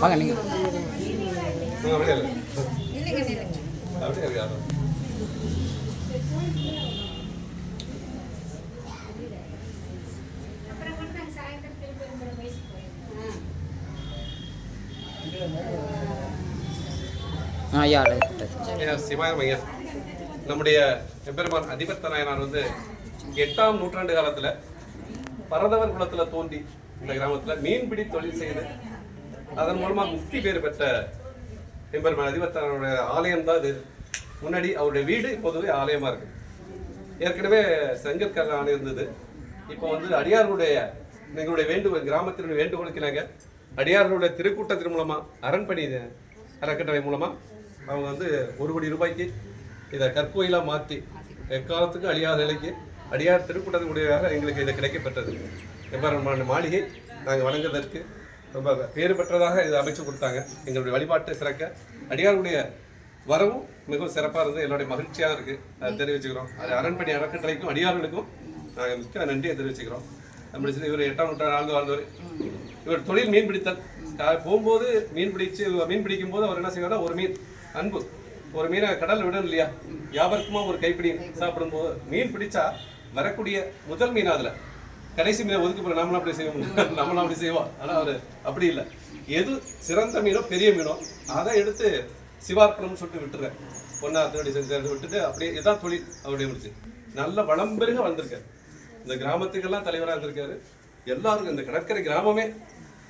வாங்க நீங்க. அப்படியே நம்முடைய எம்பெருமான் அதிபர்த்த நாயனார் வந்து எட்டாம் நூற்றாண்டு காலத்துல பரதவர் குலத்துல தோன்றி இந்த கிராமத்துல மீன்பிடி தொழில் செய்து அதன் மூலமா முக்தி பேர் பெற்ற எம்பெருமான் அதிபத்தனுடைய ஆலயம் தான் இது. முன்னாடி அவருடைய வீடு இப்போதுவே ஆலயமா இருக்கு. ஏற்கனவே செங்கற்கல் ஆலயம் இருந்தது. இப்போ வந்து அடியார்களுடைய எங்களுடைய வேண்டுகோள் கிராமத்தினுடைய வேண்டுகோளுக்கு நாங்கள் அடியார்களுடைய திருக்கூட்டத்தின் மூலமா அரண்பணி அறக்கட்டளை மூலமா அவங்க வந்து ஒரு கோடி ரூபாய்க்கு இதை கற்கோயிலாக மாற்றி எக்காலத்துக்கும் அழியாத நிலைக்கு அடியார் திருக்கூட்டத்தினுடையதாக எங்களுக்கு இது கிடைக்கப்பட்டது எவ்வாறு மாளிகை நாங்கள் வணங்குவதற்கு ரொம்ப பேறு பெற்றதாக இது அமைச்சு கொடுத்தாங்க. எங்களுடைய வழிபாட்டை சிறக்க அடியாருடைய வரவும் மிகவும் சிறப்பாக இருந்து என்னுடைய மகிழ்ச்சியாக இருக்குது அதை தெரிவிச்சுக்கிறோம். அது அரண்மனை அறக்கட்டளைக்கும் அடியார்களுக்கும் நாங்கள் மிக்க நன்றியை தெரிவிச்சுக்கிறோம். நம்மளுக்கு இவர் எட்டாம் நூற்றாண்டு ஆழ்ந்து வாழ்ந்தவர். இவர் தொழில் மீன் பிடித்தல். போகும்போது மீன் பிடிச்சு மீன் பிடிக்கும் போது அவர் என்ன செய்வார் ஒரு மீன் அன்பு. ஒரு மீனை கடல்ல விடணும் இல்லையா? யாவருக்குமா ஒரு கைப்பிடி சாப்பிடும்போது மீன் பிடிச்சா வரக்கூடிய முதல் மீன் அதுல கடைசி மீனை ஒதுக்கி போற நம்மளும் அப்படி செய்வோம். நம்மளும் அப்படி செய்வோம். ஆனா அவரு அப்படி இல்லை. எது சிறந்த மீனோ பெரிய மீனோ அதை எடுத்து சிவார்ப்பணம்னு சொல்லிட்டு விட்டுறேன். பொண்ணா திருவடி செஞ்சு விட்டுட்டு அப்படியே இதான் தொழில் அவருடைய முடிச்சு. நல்ல வளம் பெருக வந்திருக்காரு இந்த கிராமத்துக்கெல்லாம் தலைவராக இருந்திருக்காரு. எல்லாருக்கும் இந்த கடற்கரை கிராமமே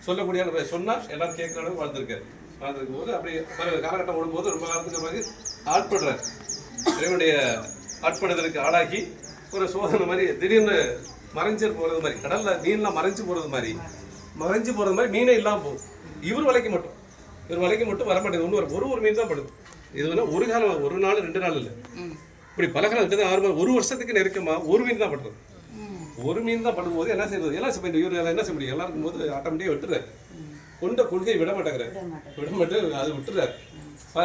சொல்லக்கூடிய சொன்னால் சொன்னா எல்லாரும் கேட்குற அளவுக்கு வளர்ந்துருக்காரு. வாழ்ந்திருக்கும் போது அப்படி காலகட்டம் ஓடும்போது ரொம்ப காலத்துக்கு பிறகு ஆட்படுறாரு. இறைவனுடைய ஆட்படுதலுக்கு ஆளாகி ஒரு சோதனை மாதிரி திடீர்னு மறைஞ்சு போறது மாதிரி கடல்ல மீன்லாம் மறைஞ்சு போறது மாதிரி மறைஞ்சு போறது மாதிரி மீனே இல்லாம போகுது இவர் வலைக்கு மட்டும். இவர் வலைக்கு மட்டும் வர மாட்டேங்குது. ஒன்று ஒரு ஒரு மீன் தான் படுது. இது வந்து ஒரு காலம் ஒரு நாள் ரெண்டு நாள் இல்லை. இப்படி பல காலம் கிட்டத்தட்ட ஆறு மாதம் ஒரு வருஷத்துக்கு நெருக்கமா ஒரு மீன் தான் படுறது. ஒரு மீன் தான் படும்போது என்ன செய்யறது எல்லாம் செய்ய இவர் என்ன செய்ய முடியும்? எல்லாருக்கும் போது ஆட்டோமேட்டிக்காக விட்டுறாரு. கொண்ட கொள்கை விட மாட்டேங்கிறாரு. விட மாட்டு அது விட்டுறாரு.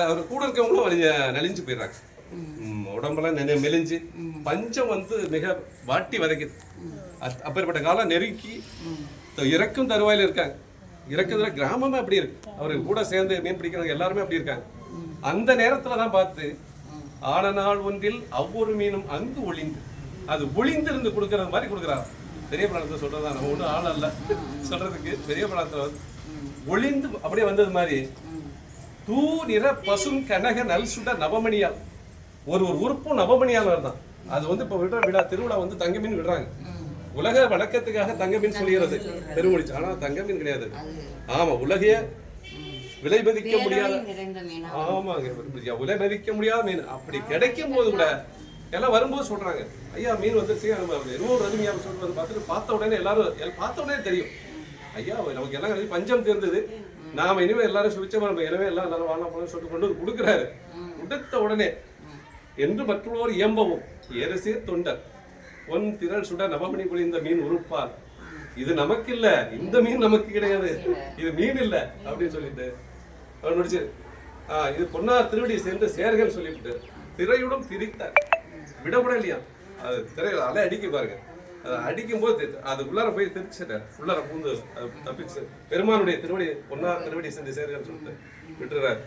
அவர் கூட இருக்கவங்களும் நலிஞ்சு போயிடுறாங்க. உடம்பெல்லாம் நெ- மெலிஞ்சு பஞ்சம் வந்து மிக வாட்டி வதைக்குது. அப்பேற்பட்ட காலம் நெருக்கி இறக்கும் தருவாயில இருக்காங்க. இறக்குதுல கிராமமே அப்படி இருக்கு. அவரு கூட சேர்ந்து மீன் பிடிக்கிறவங்க எல்லாருமே அப்படி இருக்காங்க. அந்த நேரத்துல தான் பார்த்து ஆன நாள் ஒன்றில் ஒவ்வொரு மீனும் அங்கு ஒளிந்து அது ஒளிந்திருந்து கொடுக்கறது மாதிரி கொடுக்குறாரு பெரிய படத்தை சொல்றதா நம்ம ஒன்றும் ஆள் அல்ல. சொல்றதுக்கு பெரிய படத்துல வந்து ஒளிந்து அப்படியே வந்தது மாதிரி தூ நிற பசும் கனக நல் சுட நவமணியால் ஒரு ஒரு உறுப்பும் நவமணியால் தான். அது வந்து இப்போ விடுற விழா திருவிழா வந்து தங்க மீன் விடுறாங்க. உலக வழக்கத்துக்காக தங்க மீன் சொல்கிறது பெருமொழிச்சு ஆனா தங்க மீன் கிடையாது ஆமா உலகைய விலை மதிக்க முடியாத ஆமாங்க விலை மதிக்க முடியாத மீன். அப்படி கிடைக்கும் போது கூட எல்லாம் வரும்போது சொல்றாங்க. ஐயா மீன் வந்துருச்சு நம்ம இருநூறு அருமையா சொல்றது பார்த்துட்டு பார்த்த உடனே எல்லாரும் எல்~ பார்த்த உடனே தெரியும். ஐயா நமக்கு எல்லாம் கிடையாது. பஞ்சம் தெரிந்தது. நாம இனிமே எல்லாரும் சுவிச்சமா நம்ம எனவே எல்லாம் எல்லாரும் வாழலாம் சொல்லிட்டு கொண்டு வந்து கொடுக்குறாரு. கொடுத்த உடனே என்று மற்றொரு இயம்பவும். ஏரசே தொண்டர். ஒன் திரள் சுட நவமணி பொழிந்த மீன் உறுப்பால் இது நமக்கு இல்ல இந்த மீன் நமக்கு கிடையாது. இது மீன் இல்ல. அப்படின்னு சொல்லிட்டு. அவர் முடிச்சு ஆ இது பொன்னார் திருவடியை சேர்ந்து சேர்கன்னு சொல்லிவிட்டு திரையுடன் திரித்தார். விடப்பட இல்லையா? அது திரையில அலை அடிக்க பாருங்க. அதை அடிக்கும் போது அது உள்ளார போய் திருச்சிட்டார். உள்ளார பூந்து தப்பிச்சு பெருமானுடைய திருவடி பொன்னார் திருவடி சேர்ந்து சேர்கன்னு சொல்லிட்டு விட்டுறாரு.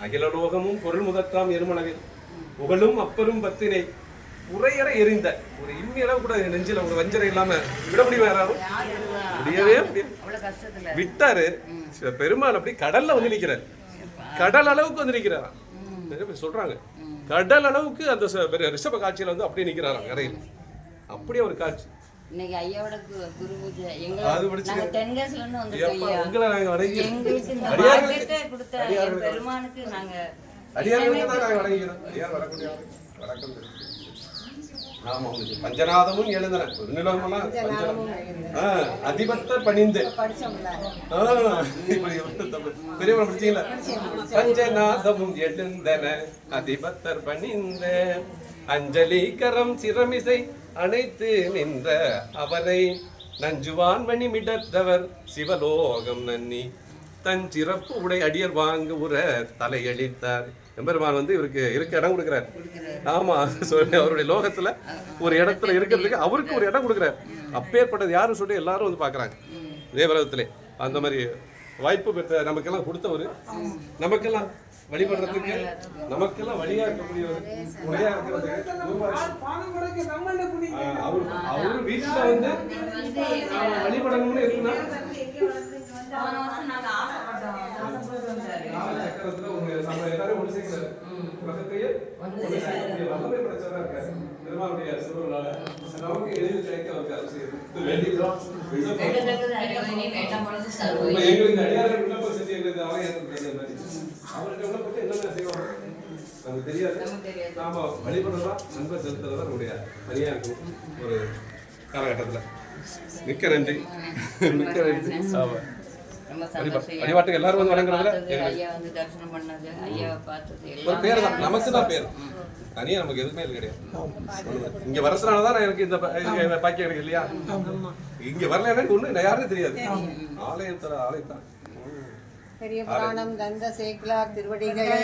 அகில லோகமும் பொருள் முதற்றாம் எருமனவில். புகழும் அப்பரும் பத்தினை உரையற எறிந்த. ஒரு இம்மி அளவு கூட நெஞ்சில ஒரு வஞ்சனை இல்லாம விட முடியுமா யாராலும்? முடியவே முடியாது. விட்டாரு. பெருமாள் அப்படி கடல்ல வந்து நிக்கிறார். கடல் அளவுக்கு வந்து நிக்கிறாராம் நிறைய பேர் சொல்றாங்க. கடல் அளவுக்கு அந்த ரிஷப காட்சியில வந்து அப்படியே நிக்கிறாராம் கரையில். அப்படியே ஒரு காட்சி. இன்னைக்கு ஐயாவோட கு- குரு பூஜை எங்க தென்காசில இருந்து வந்திருக்கோம் ஐயா. எங்களுக்கு பெருமானுக்கு நாங்க அடியார்களுக்கு தான் நாங்க வணங்கிக்கிறோம். அடியார் வரக்கூடிய ஆளு. வணக்கம் ஆமா உங்களுக்கு பஞ்சநாதமும் அதிபத்த பணிந்து. பெரியவரை படிச்சீங்களா? பஞ்சநாதமும் எழுந்தன. அதிபத்தர் பணிந்த. அஞ்சலி கரம் சிரமிசை அனைத்து நின்ற அவரை. நஞ்சுவான் மணி மிடத்தவர் சிவலோகம் நன்னி. தன் சிறப்பு உடை அடியர் வாங்க உற தலையளித்தார். எம்பெருமான் வந்து இவருக்கு இருக்க இடம் கொடுக்குறாரு. ஆமா சொல்லி அவருடைய லோகத்துல ஒரு இடத்துல இருக்கிறதுக்கு அவருக்கு ஒரு இடம் கொடுக்குறாரு. அப்பேற்பட்டது யாரும் சொல்லி எல்லாரும் வந்து பாக்குறாங்க தேவலகத்திலே. அந்த மாதிரி வாய்ப்பு பெற்ற நமக்கெல்லாம் கொடுத்தவர். நமக்கெல்லாம் வழிபடுறதுக்கு நமக்கெல்லாம் வழியா இருக்கக்கூடியவர் வழியா இருக்கிறது. அவரு அவரு வீட்டுல வந்து வழிபடணும்னு இருக்குன்னா போன வருஷம் நாங்க ஆசைப்பட்டோம் சக்கரத்துல உங்க நம்ம எல்லாரும் ஒன்று சேர்க்கிறாரு உலகத்தையே ஒன்று சேர்க்கக்கூடிய வல்லமை படைச்சவரா இருக்காரு. சிறுவனால நமக்கு எளிதில் கிடைக்க அவருக்கு சர்வ எங்களுக்கு அடியார்கள் விண்ணப்பம் செஞ்சு எங்களுக்கு ஆலயத்தில் தெரிஞ்ச மாதிரி. அவர்கிட்ட விண்ணப்பத்தை என்னென்ன செய்வாங்க? நமக்கு தெரியாது. நாம வழிபடுறதா அன்பை செலுத்துறதா நம்முடைய தனியா இருக்கும். ஒரு காலகட்டத்துல. மிக்க நன்றி. மிக்க நன்றி. வழிபாட்டுக்கு எல்லாரும் வந்து வணங்குறதுல பார்த்தது, ஐயா வந்து தரிசனம் பண்ணது ஐயாவை பார்த்தது ஒரு பேர் தான் நமக்கு தான் பேர். தனியா நமக்கு எதுவுமே இது கிடையாது. இங்க வரதுனால தான் எனக்கு இந்த பாக்கியம் எனக்கு இல்லையா? இங்க வரல எனக்கு ஒண்ணு யாருன்னு தெரியாது. ஆலயம் தர ஆலயம் தான் பெரிய புராணம் கந்த சேக்கிலார் திருவடிகளே.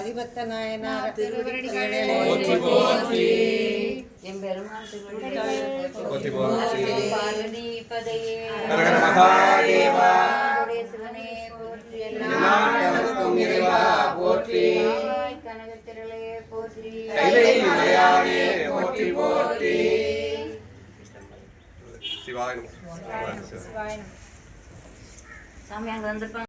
அதிபத்த நாயனார் திருவடிகளே. போற்றி போற்றி என் பெருமான் திருவடிகளே போற்றி போற்றி பார்வதி பதையே மகாதேவா சிவனே போற்றி எந்நாட்டவர்க்கும் இறைவா போற்றி கனகத்திரளே போற்றி. சாமி அங்க வந்திருப்பாங்க